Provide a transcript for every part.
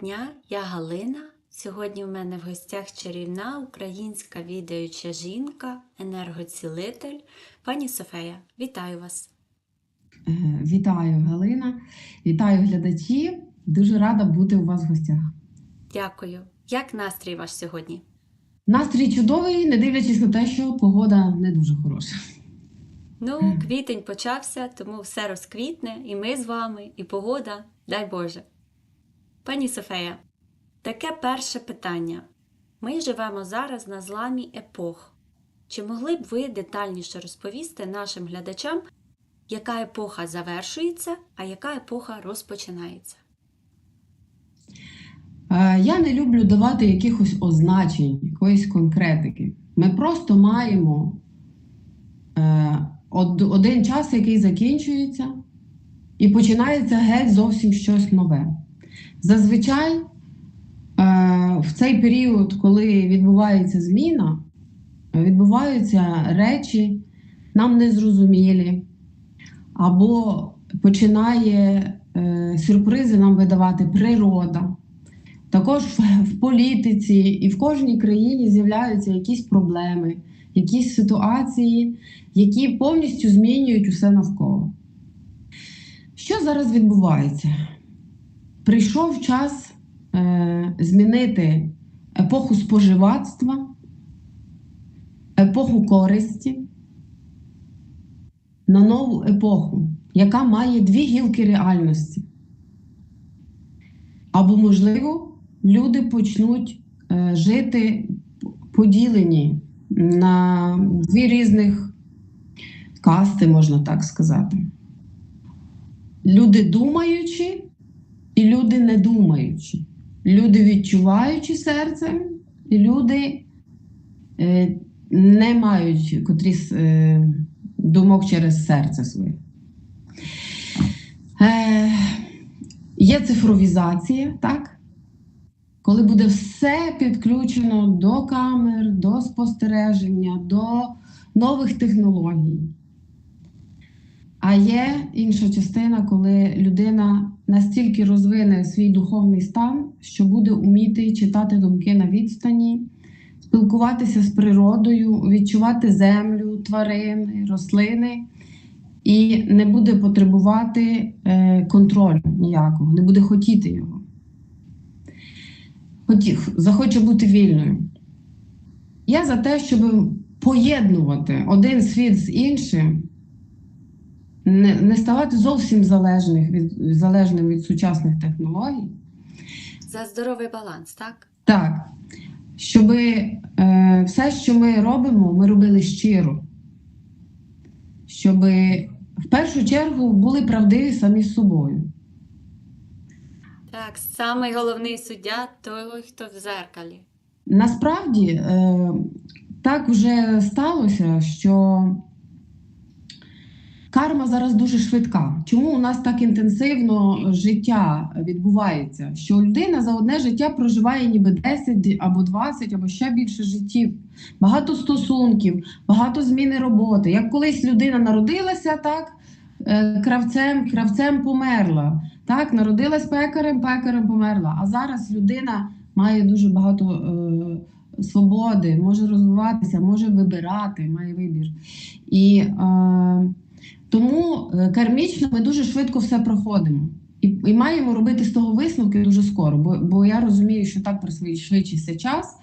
дня, я Галина. Сьогодні в мене в гостях чарівна українська відаюча жінка, енергоцілитель, пані Софея. Вітаю вас! Е, Вітаю, Галина. Вітаю глядачі. Дуже рада бути у вас в гостях. Дякую. Як настрій ваш сьогодні? Настрій чудовий, не дивлячись на те, що погода не дуже хороша. Ну, квітень почався, тому все розквітне, і ми з вами, і погода, дай Боже. Пані Софея, таке перше питання. Ми живемо зараз на зламі епох. Чи могли б ви детальніше розповісти нашим глядачам, яка епоха завершується, а яка епоха розпочинається? Е, Я не люблю давати якихось означень, якоїсь конкретики. Ми просто маємо е, один час, який закінчується, і починається геть зовсім щось нове. Зазвичай е, в цей період, коли відбувається зміна, відбуваються речі нам незрозумілі, або починає е, сюрпризи нам видавати природа. Також в, в політиці і в кожній країні з'являються якісь проблеми, якісь ситуації, які повністю змінюють усе навколо. Що зараз відбувається? Прийшов час е, змінити епоху споживацтва, епоху користі на нову епоху, яка має дві гілки реальності. Або, можливо, люди почнуть е, жити поділені на дві різних касти, можна так сказати. Люди думаючі і люди не думаючі. Люди відчуваючи серцем, і люди е, не мають котрі е, думок через серце своє. Е, Є цифровізація, так? Коли буде все підключено до камер, до спостереження, до нових технологій. А є інша частина, коли людина настільки розвине свій духовний стан, що буде вміти читати думки на відстані, спілкуватися з природою, відчувати землю, тварини, рослини і не буде потребувати е, контролю ніякого, не буде хотіти його. Хоті, захоче бути вільною. Я за те, щоб поєднувати один світ з іншим, не, не ставати зовсім залежних від, залежним від сучасних технологій. За здоровий баланс, так? Так, щоб е, все, що ми робимо, ми робили щиро. Щоб в першу чергу були правдиві самі з собою. Так, самий головний суддя той, хто в зеркалі. Насправді е, так вже сталося, що карма зараз дуже швидка. Чому у нас так інтенсивно життя відбувається? Що людина за одне життя проживає ніби 10 або 20, або ще більше життів, багато стосунків, багато зміни роботи. Як колись людина народилася, так е, кравцем, кравцем померла. Так, народилась пекарем, пекарем померла. А зараз людина має дуже багато е, свободи, може розвиватися, може вибирати, має вибір. І е, тому е, кармічно ми дуже швидко все проходимо. І, і маємо робити з того висновки дуже скоро, бо, бо я розумію, що так пришвидшився час,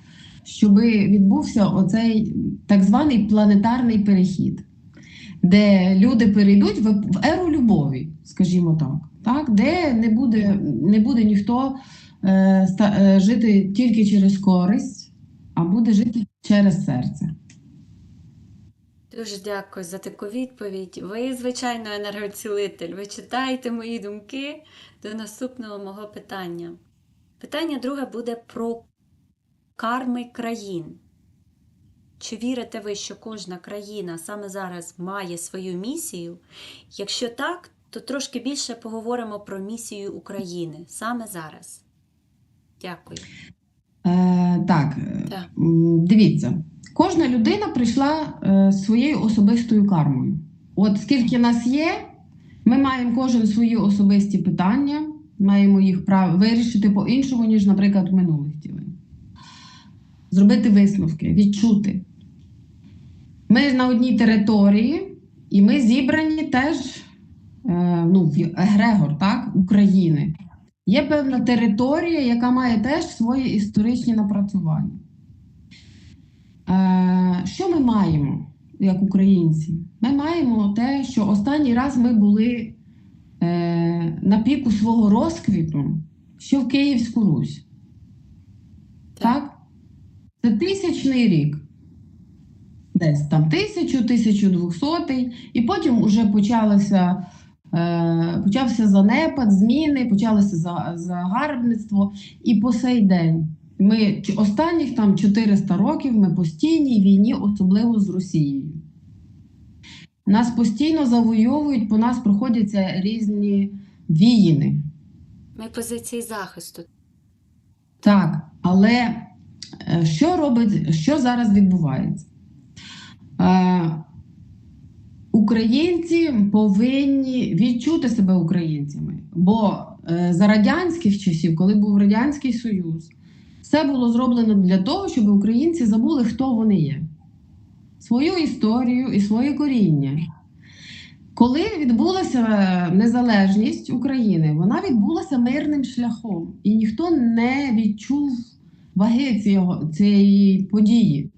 щоб відбувся оцей так званий планетарний перехід, де люди перейдуть в, в еру любові, скажімо так, так? де не буде, не буде ніхто е, ста, е, жити тільки через користь, а буде жити через серце. Дуже дякую за таку відповідь. Ви, звичайно, енергоцілитель. Ви читаєте мої думки до наступного мого питання. Питання друге буде про карми країн. Чи вірите ви, що кожна країна саме зараз має свою місію? Якщо так, то трошки більше поговоримо про місію України саме зараз. Дякую. Е, так, е, Так. дивіться, кожна людина прийшла е, своєю особистою кармою. От скільки нас є, ми маємо кожен свої особисті питання, маємо їх прав... вирішити по-іншому, ніж, наприклад, в минулих втілень. Зробити висновки, відчути. Ми на одній території, і ми зібрані теж е, ну, в егрегор так, України. Є певна територія, яка має теж свої історичні напрацювання. Е, що ми маємо як українці? Ми маємо те, що останній раз ми були е, на піку свого розквіту ще в Київську Русь. Так? Це тисячний рік. Десь там тисячу, 1200, і потім вже почалося, е, почався занепад, зміни, почалося за- загарбництво. І по сей день ми останніх там 400 років ми постійній війні, особливо з Росією. Нас постійно завойовують, по нас проходяться різні війни. Ми позиції захисту. Так, але е, що робить, що зараз відбувається? Е, Українці повинні відчути себе українцями, бо е, за радянських часів, коли був Радянський Союз, все було зроблено для того, щоб українці забули, хто вони є, свою історію і своє коріння. Коли відбулася незалежність України, вона відбулася мирним шляхом, і ніхто не відчув ваги цього, цієї події.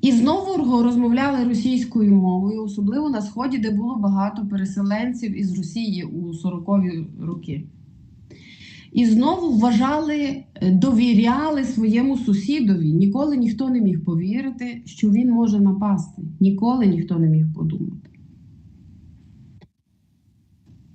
І знову розмовляли російською мовою, особливо на сході, де було багато переселенців із Росії у 40-ві роки. І знову вважали, е, довіряли своєму сусідові. Ніколи ніхто не міг повірити, що він може напасти. Ніколи ніхто не міг подумати.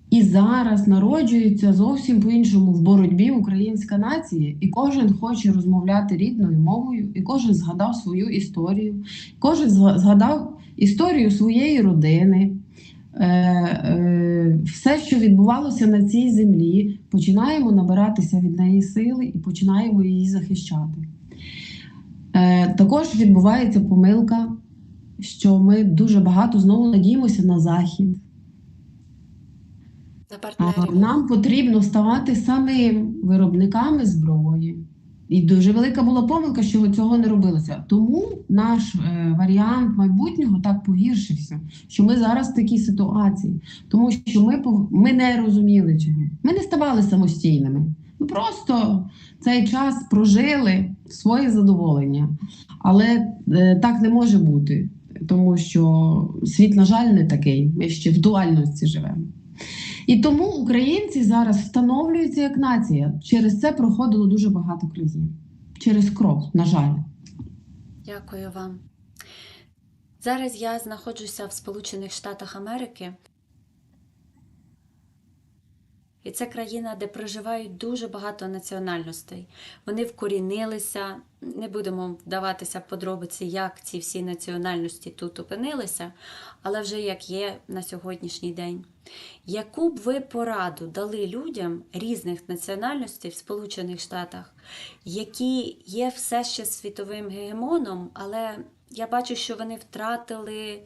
І зараз народжується зовсім по-іншому в боротьбі українська нація, і кожен хоче розмовляти рідною мовою, і кожен згадав свою історію, кожен згадав історію своєї родини. Е, е, Все, що відбувалося на цій землі, починаємо набиратися від неї сили і починаємо її захищати. Е, Також відбувається помилка, що ми дуже багато знову надіємося на захід. А. Нам потрібно ставати самим виробниками зброї. І дуже велика була помилка, що цього не робилося. Тому наш е, варіант майбутнього так погіршився, що ми зараз в такій ситуації, тому що ми, ми не розуміли чого. Ми не ставали самостійними. Ми просто цей час прожили своє задоволення. Але е, так не може бути, тому що світ, на жаль, не такий. Ми ще в дуальності живемо. І тому українці зараз встановлюються як нація. Через це проходило дуже багато країн. Через кров, на жаль. Дякую вам. Зараз я знаходжуся в Сполучених Штатах Америки. І це країна, де проживають дуже багато національностей. Вони вкорінилися. Не будемо вдаватися подробиці, як ці всі національності тут опинилися, але вже як є на сьогоднішній день. Яку б ви пораду дали людям різних національностей в Сполучених Штатах, які є все ще світовим гегемоном, але я бачу, що вони втратили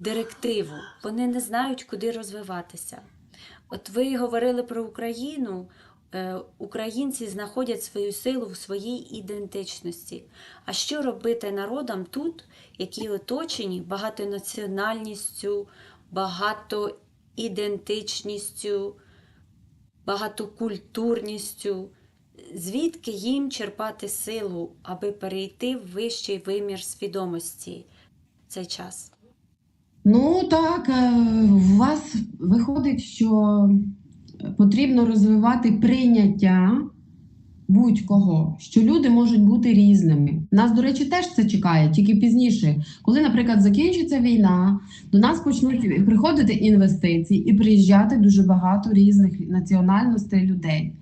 директиву, вони не знають, куди розвиватися. От ви говорили про Україну. Е, Українці знаходять свою силу в своїй ідентичності. А що робити народам тут, які оточені багатонаціональністю, багатоідентичністю, багатокультурністю? Звідки їм черпати силу, аби перейти в вищий вимір свідомості цей час? Ну так, е, у вас виходить, що потрібно розвивати прийняття будь-кого, що люди можуть бути різними. Нас, до речі, теж це чекає, тільки пізніше. Коли, наприклад, закінчиться війна, до нас почнуть приходити інвестиції і приїжджати дуже багато різних національностей людей.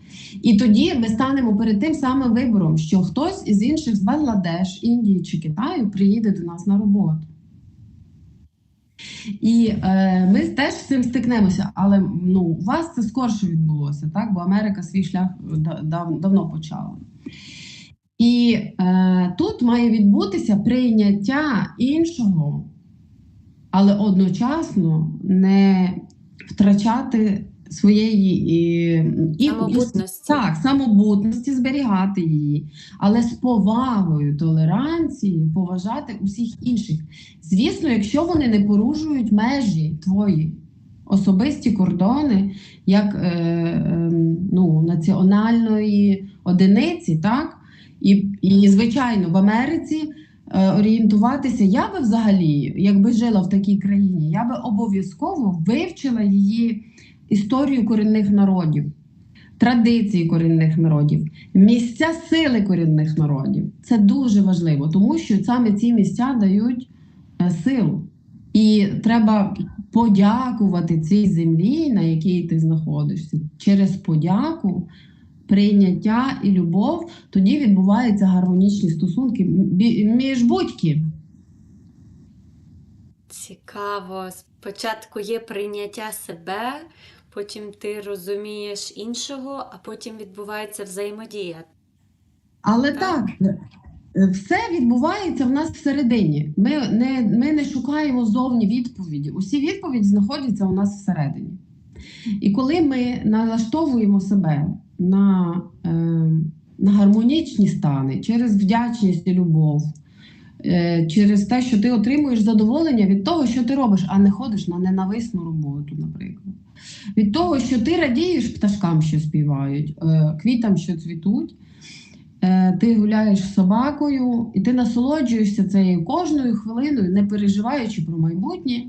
І тоді ми станемо перед тим самим вибором, що хтось із інших з Бангладеш, Індії чи Китаю приїде до нас на роботу. І е, ми теж з цим стикнемося, але ну, у вас це скорше відбулося, так? бо Америка свій шлях дав- давно почала. І е, тут має відбутися прийняття іншого, але одночасно не втрачати своєї і, і, Самобутності. так, самобутності, зберігати її, але з повагою, толеранцією поважати усіх інших. Звісно, якщо вони не порушують межі твої, особисті кордони, як е, е, ну, національної одиниці, так? І, і, звичайно, в Америці е, орієнтуватися, я би взагалі, якби жила в такій країні, я би обов'язково вивчила її історію корінних народів, традиції корінних народів, місця сили корінних народів. Це дуже важливо, тому що саме ці місця дають е, силу. І треба подякувати цій землі, на якій ти знаходишся. Через подяку, прийняття і любов тоді відбуваються гармонічні стосунки між будь-ким. Цікаво. Спочатку є прийняття себе, потім ти розумієш іншого, а потім відбувається взаємодія. Але Так. так, все відбувається в нас всередині. Ми не, ми не шукаємо зовні відповіді. Усі відповіді знаходяться у нас всередині. І коли ми налаштовуємо себе на, е, на гармонічні стани через вдячність і любов, через те, що ти отримуєш задоволення від того, що ти робиш, а не ходиш на ненависну роботу, наприклад. Від того, що ти радієш пташкам, що співають, е, квітам, що цвітуть. Е, Ти гуляєш собакою, і ти насолоджуєшся цією кожною хвилиною, не переживаючи про майбутнє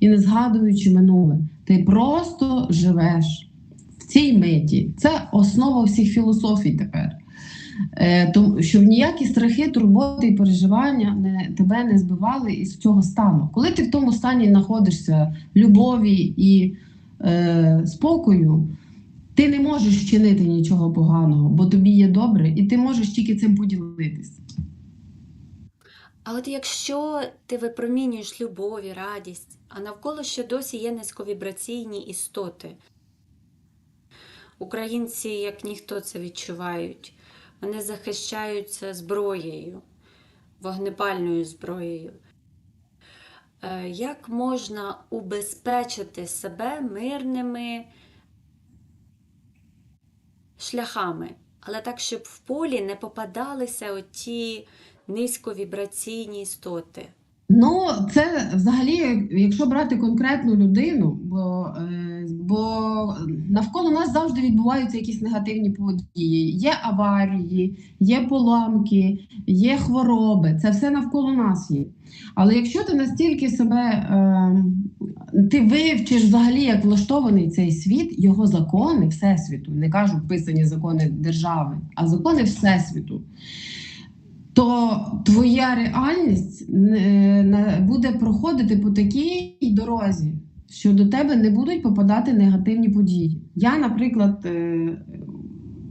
і не згадуючи минуле. Ти просто живеш в цій миті. Це основа всіх філософій тепер. Е, тому, щоб ніякі страхи, турботи і переживання не, тебе не збивали із цього стану. Коли ти в тому стані знаходишся любові і е, спокою, ти не можеш вчинити нічого поганого, бо тобі є добре, і ти можеш тільки цим поділитися. А от якщо ти випромінюєш любов і радість, а навколо ще досі є низьковібраційні істоти, українці, як ніхто це відчувають, вони захищаються зброєю, вогнепальною зброєю. Е, Як можна убезпечити себе мирними шляхами, але так, щоб в полі не попадалися оті низьковібраційні істоти? Ну, це взагалі, якщо брати конкретну людину, бо, е, бо навколо нас завжди відбуваються якісь негативні події. Є аварії, є поламки, є хвороби. Це все навколо нас є. Але якщо ти настільки себе е, ти вивчиш взагалі, як влаштований цей світ, його закони Всесвіту, не кажу вписані закони держави, а закони Всесвіту то твоя реальність е, буде проходити по такій дорозі, що до тебе не будуть попадати негативні події. Я, наприклад, е,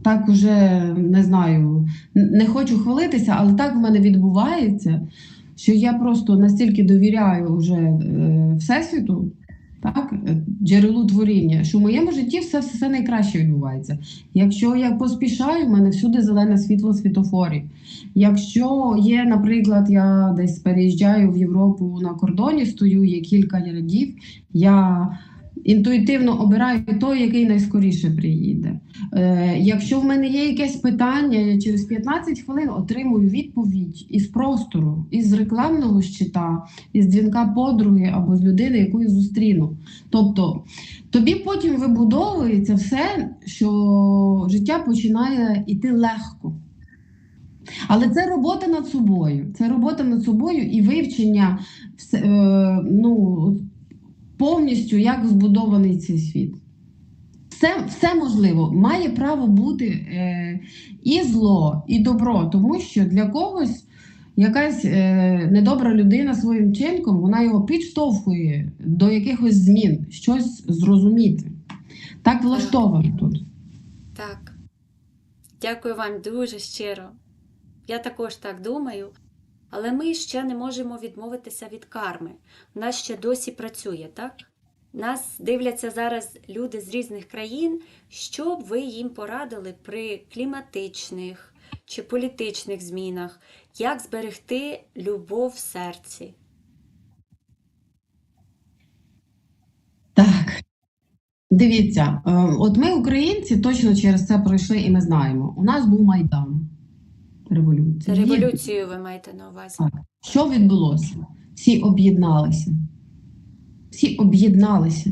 так уже не знаю, не хочу хвалитися, але так в мене відбувається, що я просто настільки довіряю вже е, Всесвіту. Так, джерелу творіння, що в моєму житті все, все найкраще відбувається. Якщо я поспішаю, в мене всюди зелене світло світофорів. Якщо є, наприклад, я десь переїжджаю в Європу на кордоні, стою, є кілька рядів, я інтуїтивно обираю той, який найскоріше приїде. Е, якщо в мене є якесь питання, я через 15 хвилин отримую відповідь із простору, із рекламного щита, із дзвінка подруги або з людини, яку я зустріну. Тобто тобі потім вибудовується все, що життя починає йти легко. Але це робота над собою. Це робота над собою і вивчення е, ну, повністю, як збудований цей світ. Все, все можливо. Має право бути е, і зло, і добро, тому що для когось якась е, недобра людина своїм чинком вона його підштовхує до якихось змін, щось зрозуміти. Так влаштовано тут. Так. Дякую вам дуже щиро. Я також так думаю. Але ми ще не можемо відмовитися від карми. У нас ще досі працює, так? Нас дивляться зараз люди з різних країн, що б ви їм порадили при кліматичних чи політичних змінах, як зберегти любов в серці. Так. Дивіться, е, от ми, українці, точно через це пройшли, і ми знаємо. У нас був Майдан. Це Революція. Революцію ви маєте на увазі. Так. Що відбулося? Всі об'єдналися. Всі об'єдналися.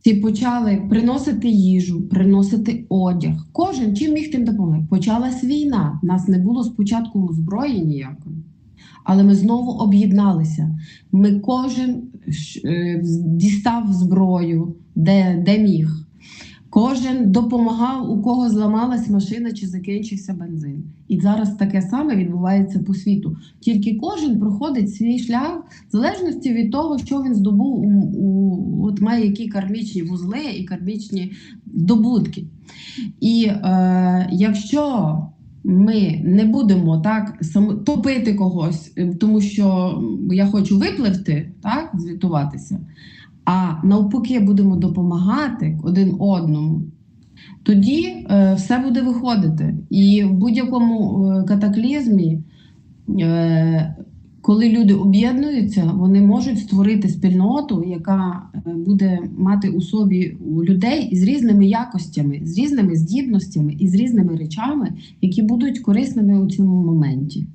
Всі почали приносити їжу, приносити одяг. Кожен чим міг тим допомогти. Почалась війна. Нас не було спочатку зброї ніякої. Але ми знову об'єдналися. Ми кожен е, дістав зброю, де, де міг. Кожен допомагав, у кого зламалась машина чи закінчився бензин. І зараз таке саме відбувається по світу. Тільки кожен проходить свій шлях в залежності від того, що він здобув, у, у, от має які кармічні вузли і кармічні добутки. І е, якщо ми не будемо так сам топити когось, е, тому що я хочу випливти, так, звітуватися, а навпаки будемо допомагати один одному, тоді е, все буде виходити. І в будь-якому е, катаклізмі, е, коли люди об'єднуються, вони можуть створити спільноту, яка е, буде мати у собі людей із різними якостями, з різними здібностями і з різними речами, які будуть корисними у цьому моменті.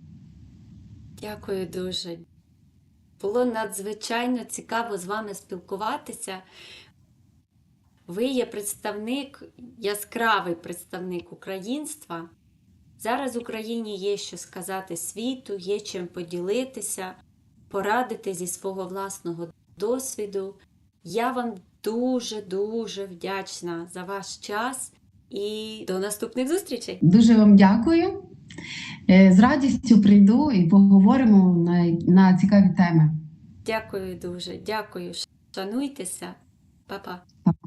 Дякую дуже. Було надзвичайно цікаво з вами спілкуватися. Ви є представник, яскравий представник українства. Зараз в Україні є що сказати світу, є чим поділитися, порадити зі свого власного досвіду. Я вам дуже-дуже вдячна за ваш час і до наступних зустрічей! Дуже вам дякую. Е, З радістю прийду і поговоримо на, на цікаві теми. Дякую дуже, дякую. Шануйтеся, Па-па. Па-па.